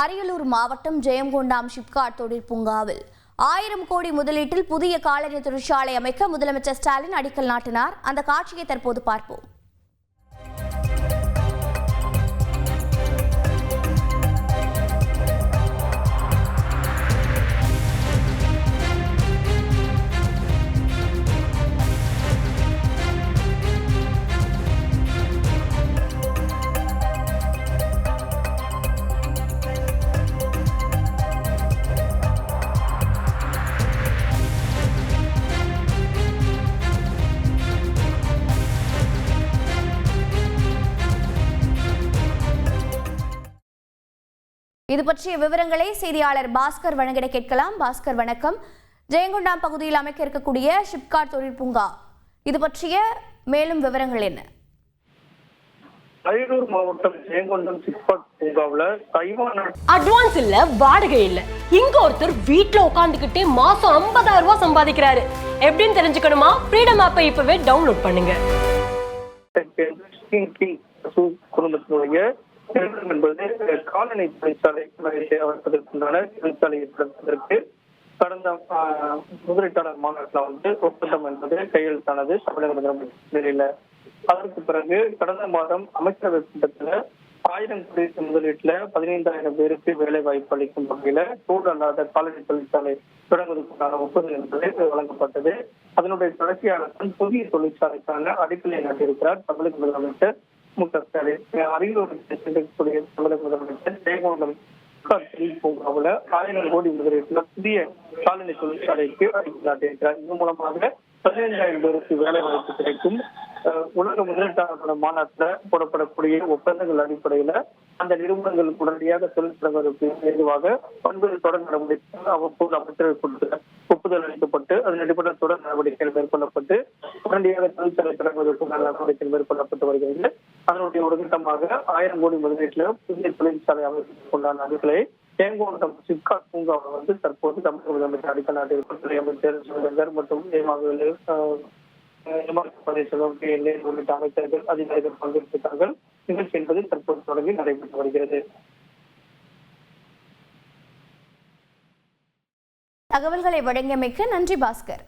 அரியலூர் மாவட்டம் ஜெயங்கொண்டாம் ஷிப்காட் தொழிற்பூங்காவில் ஆயிரம் கோடி முதலீட்டில் புதிய காலணி தொழிற்சாலை அமைக்க முதலமைச்சர் ஸ்டாலின் அடிக்கல் நாட்டினார். அந்த காட்சியை தற்போது பார்ப்போம். இது பற்றிய விவரங்களை செய்தியாளர் பாஸ்கர் வழங்கிட கேட்கலாம். பாஸ்கர் வணக்கம். ஜெயங்கொண்டாம் பகுதியில் அமைக்க இருக்கக்கூடிய ஷிப்காட் தொழிற்பூங்கா இது பற்றிய மேலும் விவரங்கள் என்ன? அரியலூர் மாவட்டம் ஜெயங்கொண்டம் சிப்காட் பூங்காவுல தைவான் அட்வான்ஸ் இல்ல வாடகை இல்ல. இங்க ஒருத்தர் வீட்ல உட்காந்துக்கிட்டே மாசம் 50000 ரூபாய் சம்பாதிக்கிறாரு. எப்படின்னு தெரிஞ்சுக்கணுமா? ஃப்ரீடம் ஆப்பை இப்பவே டவுன்லோட் பண்ணுங்க. குடும்பத்தினுடைய நிறுவனம் என்பது காலனி தொழிற்சாலை அமைப்பதற்குண்டான தொழிற்சாலை ஏற்படுத்துவதற்கு கடந்த முதலீட்டாளர் மாநாட்டில் வந்து ஒப்பந்தம் என்பது கையெழுத்தானது தமிழக முதலமைச்சர் அதற்கு பிறகு கடந்த மாதம் அமைச்சரவை கூட்டத்தில் ஆயிரம் கோடி முதலீட்டுல பதினைந்தாயிரம் பேருக்கு வேலை வாய்ப்பு அளிக்கும் வகையில சூடு அல்லாத காலனி தொழிற்சாலை தொடங்குவதற்கான ஒப்புதல் என்பது வழங்கப்பட்டது. அதனுடைய தொடர்ச்சியாளர்கள் புதிய தொழிற்சாலைக்கான அடிப்படையை நாட்டியிருக்கிறார் தமிழக முதலமைச்சர் மு க ஸ்டாலின் தமிழக முதலமைச்சர் ஆயிரம் கோடி முதலீட்டுல புதிய காலனி தொழிற்சாலைக்கு அடிக்கல் நாட்டியிருக்கிறார் இதன் மூலமாக பதினைந்தாயிரம் பேருக்கு வேலை வாய்ப்பு கிடைக்கும். உலக முதலீட்டாளர்கள் மாநாட்டில் போடப்படக்கூடிய ஒப்பந்தங்கள் அடிப்படையில அந்த நிறுவனங்கள் உடனடியாக தொழில் ஏதுவாக பல்வேறு தொடர் நடவடிக்கைகள் அவ்வப்போது அமைச்சர்கள் கூட்டத்தில் ஒப்புதல் அளிக்கப்பட்டு அதன் அடிப்படையில் தொடர் நடவடிக்கைகள் மேற்கொள்ளப்பட்டு உடனடியாக தொழிற்சாலை தொடங்குவதற்கான நடவடிக்கைகள் மேற்கொள்ளப்பட்டு வருகிறது. அதனுடைய ஒரு திட்டமாக ஆயிரம் கோடி முதலீட்டுல புதிய தொழிற்சாலை அமைப்பதற்குண்டான அடிகளை தேங்கோட்டம் சிப்காட் பூங்காவில் வந்து தற்போது தமிழக முதலமைச்சர் அடிக்கல் நாட்டில் உள்துறை அமைச்சர் சுரேந்தர் மற்றும் ஏமாவில் பிரதேசம் உள்ளிட்ட அமைச்சர்கள் அதிகாரிகள் பங்கேற்கிறார்கள் நிகழ்ச்சி என்பது தற்போது தொடங்கி நடைபெற்று வருகிறது. தகவல்களை வழங்கியமைக்கு நன்றி பாஸ்கர்.